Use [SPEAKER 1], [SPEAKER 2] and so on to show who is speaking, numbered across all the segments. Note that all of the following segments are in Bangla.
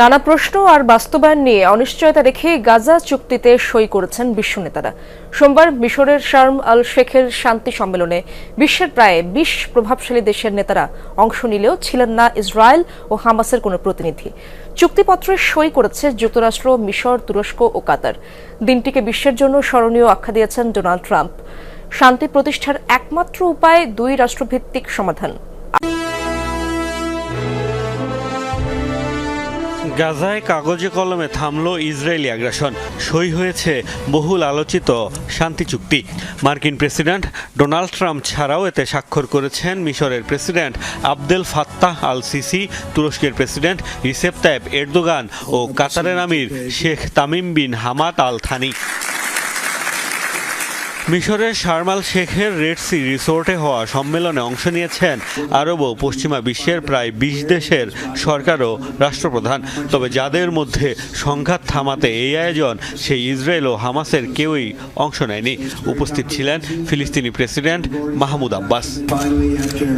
[SPEAKER 1] নানা প্রশ্ন আর বাস্তবায়ন নিয়ে অনিশ্চয়তা রেখে গাজা চুক্তিতে সই করেছেন বিশ্ব নেতারা। সোমবার মিশরের শার্ম আল শেখের শান্তি সম্মেলনে বিশ্বের প্রায় বিশ প্রভাবশালী দেশের নেতারা অংশ নিলেও ছিলেন না ইসরায়েল ও হামাসের কোনো প্রতিনিধি। চুক্তিপত্রে সই করেছে যুক্তরাষ্ট্র, মিশর, তুরস্ক ও কাতার। দিনটিকে বিশ্বের জন্য স্মরণীয় আখ্যা দিয়েছেন ডোনাল্ড ট্রাম্প। শান্তি প্রতিষ্ঠার একমাত্র উপায় দুই রাষ্ট্রভিত্তিক সমাধান।
[SPEAKER 2] গাজায় কাগজে কলমে থামল ইসরায়েলি আগ্রাসন। সই হয়েছে বহুল আলোচিত শান্তি চুক্তি। মার্কিন প্রেসিডেন্ট ডোনাল্ড ট্রাম্প ছাড়াও এতে স্বাক্ষর করেছেন মিশরের president Abdel Fattah Al Sisi তুরস্কের প্রেসিডেন্ট রিসেপ তাইব এরদোগান ও কাতারের আমির Sheikh Tamim bin Hamad Al Thani মিশরের শারমাল শেখের রেড সি রিসোর্টে হওয়া সম্মেলনে অংশ নিয়েছেন আরব ও পশ্চিমা বিশ্বের প্রায় বিশ দেশের সরকার ও রাষ্ট্রপ্রধান। তবে যাদের মধ্যে সংঘাত থামাতে এই আয়োজন সেই ইসরায়েল ও হামাসের কেউই অংশ নেয়নি। উপস্থিত ছিলেন ফিলিস্তিনি president Mahmoud Abbas.
[SPEAKER 3] Finally, after,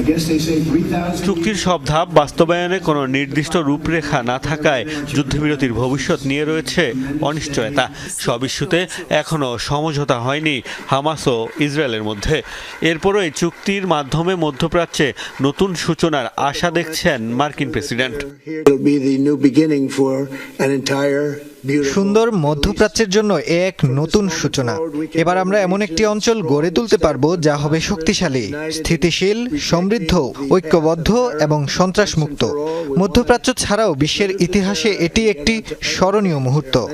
[SPEAKER 3] I guess they say 3,000
[SPEAKER 2] চুক্তির সব ধাপ বাস্তবায়নে কোনো নির্দিষ্ট রূপরেখা না থাকায় যুদ্ধবিরতির ভবিষ্যৎ নিয়ে রয়েছে অনিশ্চয়তা। সব ইস্যুতে এখনও সমঝোতা হয়নি হামাস ও ইসরায়েলের মধ্যে। এরপরও এই চুক্তির মাধ্যমে মধ্যপ্রাচ্যে নতুন সূচনার আশা দেখছেন মার্কিন প্রেসিডেন্ট।
[SPEAKER 4] সুন্দর মধ্যপ্রাচ্যের জন্য এ এক নতুন সূচনা। এবার আমরা এমন একটি অঞ্চল গড়ে তুলতে পারব যা হবে শক্তিশালী, স্থিতিশীল, সমৃদ্ধ, ঐক্যবদ্ধ এবং সন্ত্রাসমুক্ত। মধ্যপ্রাচ্য ছাড়াও বিশ্বের ইতিহাসে এটি একটি স্মরণীয় মুহূর্ত।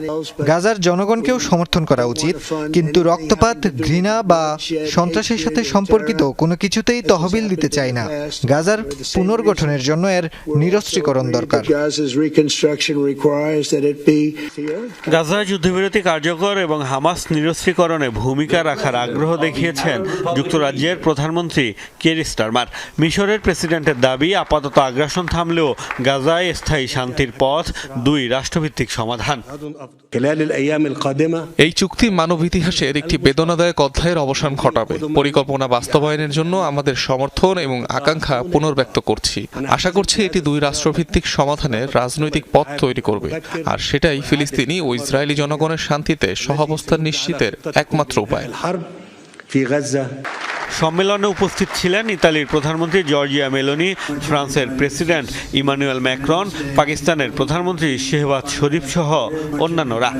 [SPEAKER 4] গাজার জনগণকেও সমর্থন করা উচিত, কিন্তু রক্তপাত, ঘৃণা বা সন্ত্রাসের সাথে সম্পর্কিত কোনো কিছুতেই তহবিল দিতে চাই না। গাজার পুনর্গঠনের জন্য এর নিরস্ত্রীকরণ দরকার।
[SPEAKER 2] গাজায় যুদ্ধবিরতি কার্যকর এবং হামাস নিরস্ত্রীকরণে ভূমিকা রাখার আগ্রহ দেখিয়েছেন যুক্তরাজ্যের প্রধানমন্ত্রী কেরি স্টারমার। মিশরের প্রেসিডেন্টের দাবি, আপাতত আগ্রাসন থামলেও গাজায় স্থায়ী শান্তির পথ, দুই রাষ্ট্রভিত্তিক সমাধান।
[SPEAKER 5] এই চুক্তি মানব ইতিহাসের একটি বেদনাদায়ক অধ্যায়ের অবসান ঘটাবে। পরিকল্পনা বাস্তবায়নের জন্য আমাদের সমর্থন এবং আকাঙ্ক্ষা পুনর্ব্যক্ত করছি। আশা করছি এটি দুই রাষ্ট্রভিত্তিক সমাধানের রাজনৈতিক পথ তৈরি করবে। আর সেটাই ফিলিস্তিন ফিলিস্তিনি ও ইসরায়েলি জনগণের শান্তিতে সহাবস্থান নিশ্চিতের একমাত্র উপায়।
[SPEAKER 2] সম্মেলনে উপস্থিত ছিলেন ইতালির প্রধানমন্ত্রী জর্জিয়া মেলোনি, ফ্রান্সের প্রেসিডেন্ট ইমানুয়েল ম্যাক্রন, পাকিস্তানের প্রধানমন্ত্রী শেহবাজ শরীফ সহ অন্যান্যরা।